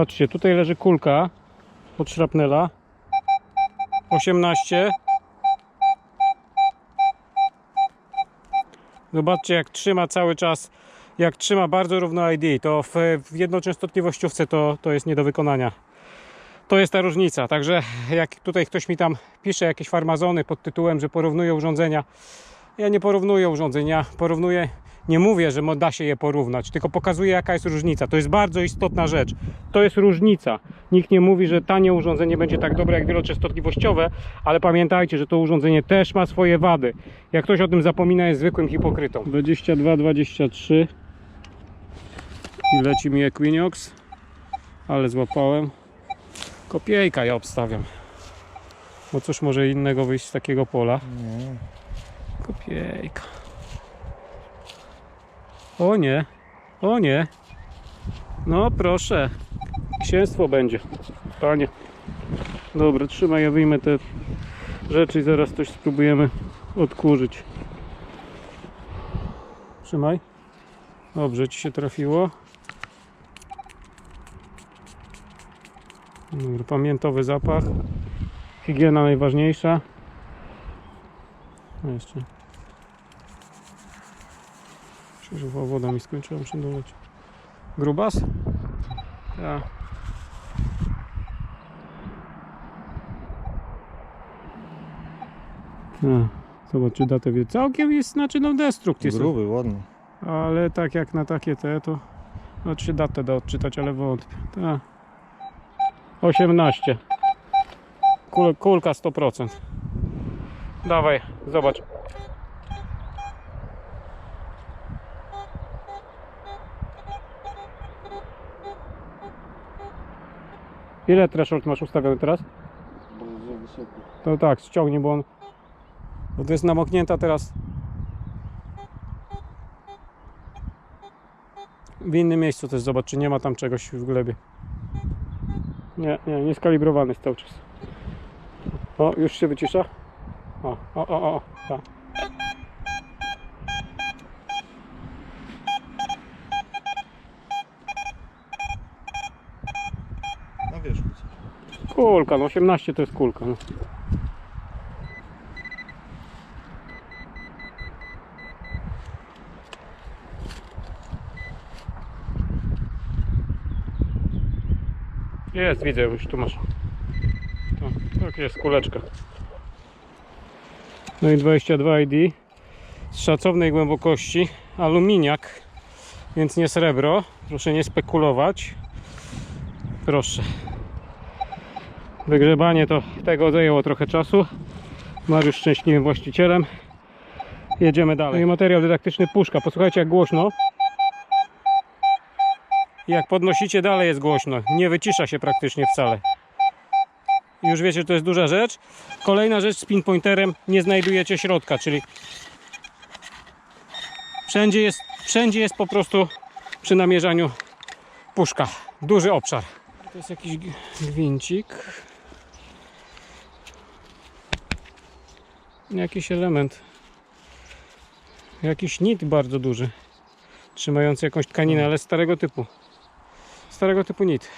Patrzcie, tutaj leży kulka od szrapnela. 18. Zobaczcie jak trzyma cały czas, jak trzyma bardzo równo ID, to w, w jednoczęstotliwościówce to, to jest nie do wykonania. To jest ta różnica, także jak tutaj ktoś mi tam pisze jakieś farmazony pod tytułem, że porównuje urządzenia, ja nie porównuję urządzenia, porównuję, nie mówię, że mo- da się je porównać, tylko pokazuję jaka jest różnica. To jest bardzo istotna rzecz. To jest różnica. Nikt nie mówi, że tanie urządzenie będzie tak dobre jak wieloczęstotliwościowe, ale pamiętajcie, że to urządzenie też ma swoje wady. Jak ktoś o tym zapomina, jest zwykłym hipokrytą. 22, 23 i leci mi Equinox, ale złapałem. Kopiejka ja obstawiam. Bo cóż może innego wyjść z takiego pola? Nie. Kopiejka. O nie, o nie. No proszę, księstwo będzie. Panie. Dobra, trzymaj, ja wyjmę te rzeczy i zaraz coś spróbujemy odkurzyć. Trzymaj. Dobrze, ci się trafiło. Dobra, pamiętowy zapach. Higiena najważniejsza. No jeszcze. Krzyżowa woda mi skończyła, muszę doleć. Grubas? Tak. A, Zobacz, czy datę wie. Całkiem jest, znaczy no destrukt jest. Gruby, ładny. Ale tak jak na takie te, to no, czy datę da odczytać, ale wątpię. Tak. 18. Kul, kulka 100%. Dawaj, zobacz. Ile threshold masz ustawiony teraz? To tak, ściągnij, bo on. Bo to jest namoknięta teraz. W innym miejscu też zobacz, czy nie ma tam czegoś w glebie. Nie, nie, nie skalibrowany jest cały czas. O, już się wycisza. O, o, o, o, tak. Na wierzchu. Kulka, no 18 to jest kulka. No. Jest, widzę już, tu masz. To, tak jest, kuleczka. No i 22 ID z szacownej głębokości, aluminiak, więc nie srebro. Proszę nie spekulować. Proszę. Wygrzebanie to tego zajęło trochę czasu. Mariusz szczęśliwym właścicielem. Jedziemy dalej. No i materiał dydaktyczny puszka. Posłuchajcie jak głośno. Jak podnosicie dalej jest głośno. Nie wycisza się praktycznie wcale. Już wiecie, że to jest duża rzecz. Kolejna rzecz z pinpointerem nie znajdujecie środka, czyli wszędzie jest, wszędzie jest po prostu przy namierzaniu puszka. Duży obszar. To jest jakiś gwincik. Jakiś element. Jakiś nit bardzo duży. Trzymający jakąś tkaninę, ale starego typu. Starego typu nit.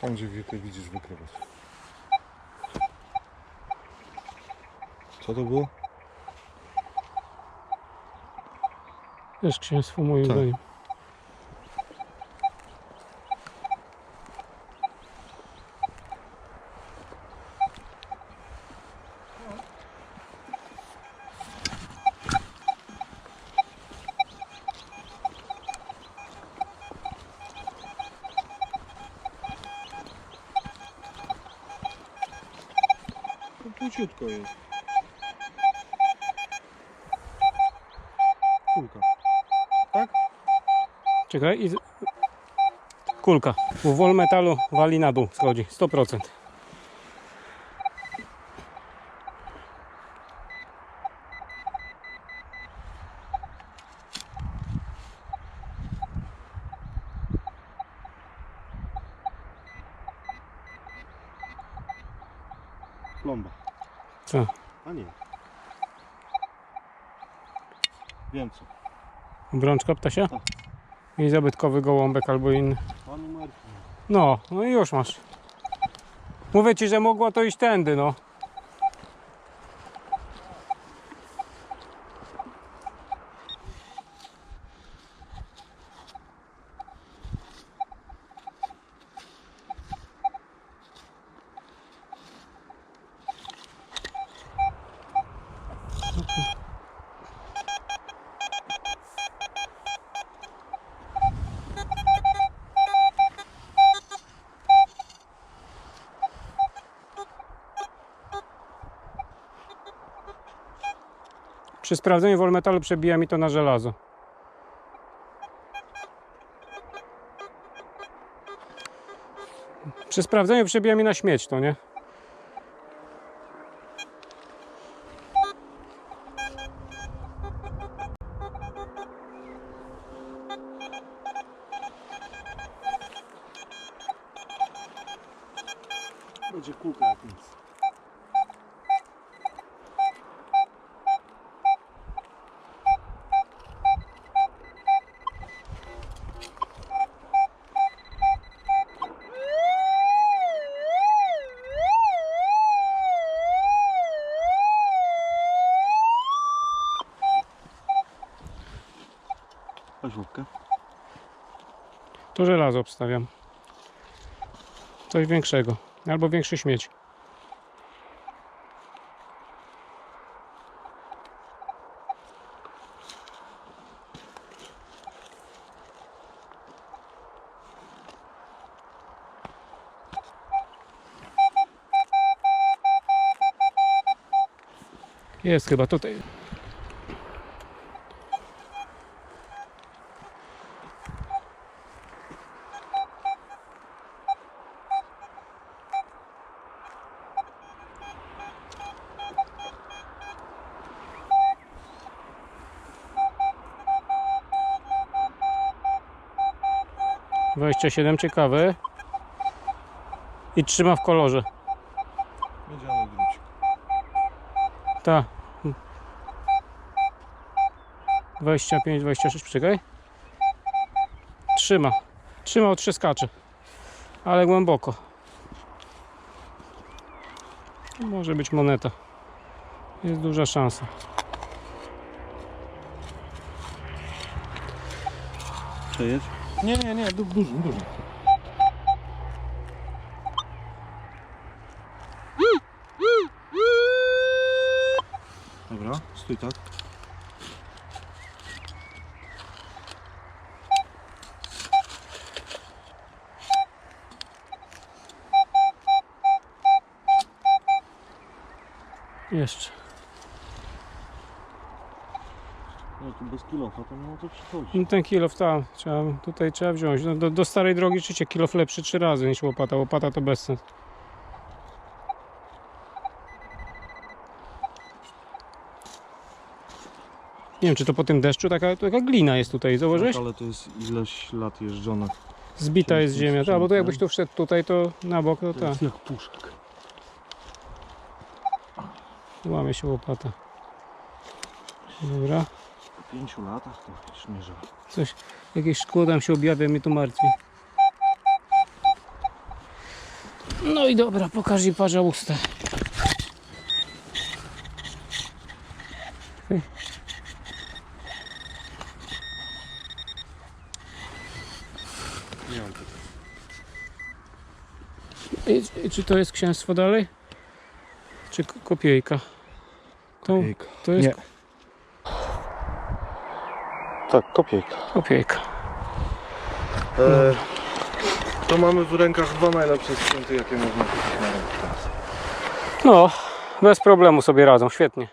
Tam gdzie wie- widzisz wykrywać. Co to było? Też księstwo moim Tak. zdaniem. króciutko jest. Kulka. Tak? Czekaj i... z- Kulka. Bo wol metalu wali na dół, schodzi. 100%. Plomba. Co? A nie. Wiem co. Brączka ptasia? Tak. I zabytkowy gołąbek albo inny. No, no i już masz. Mówię ci, że mogło to iść tędy, no. Przy sprawdzeniu wolmetalu przebija mi to na żelazo. Przy sprawdzeniu przebija mi na śmieć to, nie? Będzie kółka jak łupkę. To żelazo obstawiam. Coś większego. Albo większy śmieć. Jest chyba tutaj. Dwadzieścia siedem ciekawy. I trzyma w kolorze. Miedziany drucik. Ta. 25, 26, czekaj. Trzyma. Trzyma od trzyskaczy. Ale głęboko. Może być moneta. Jest duża szansa. Przejedź? Nie, nie, nie, du duży, duży. Dobra, stój tak. Jeszcze. No tu bez kilofa to nie ma co przychodzić. No ten kilof tam. Trzeba, tutaj trzeba wziąć. No, do, do starej drogi życie kilof lepszy trzy razy niż łopata. Łopata to bez sens. Nie wiem, czy to po tym deszczu taka, taka glina jest tutaj, zauważyłeś? Tak, ale to jest ileś lat jeżdżone. Zbita jest ziemia, tak, bo to jakbyś tu wszedł tutaj, to na bok, to To tak, jak puszek. łamie się łopata. Dobra, pięciu latach to już nie żal. coś, jakieś szkło tam się objawia, mnie tu martwi. No i dobra, pokaż i parza usta. I, czy to jest księstwo dalej? Czy kopiejka? To, Kopiejka. to jest Nie. Tak, kopiejka. kopiejka. E, to mamy w rękach dwa najlepsze sprzęty, jakie można kupić na rynku teraz. No, bez problemu sobie radzą, świetnie.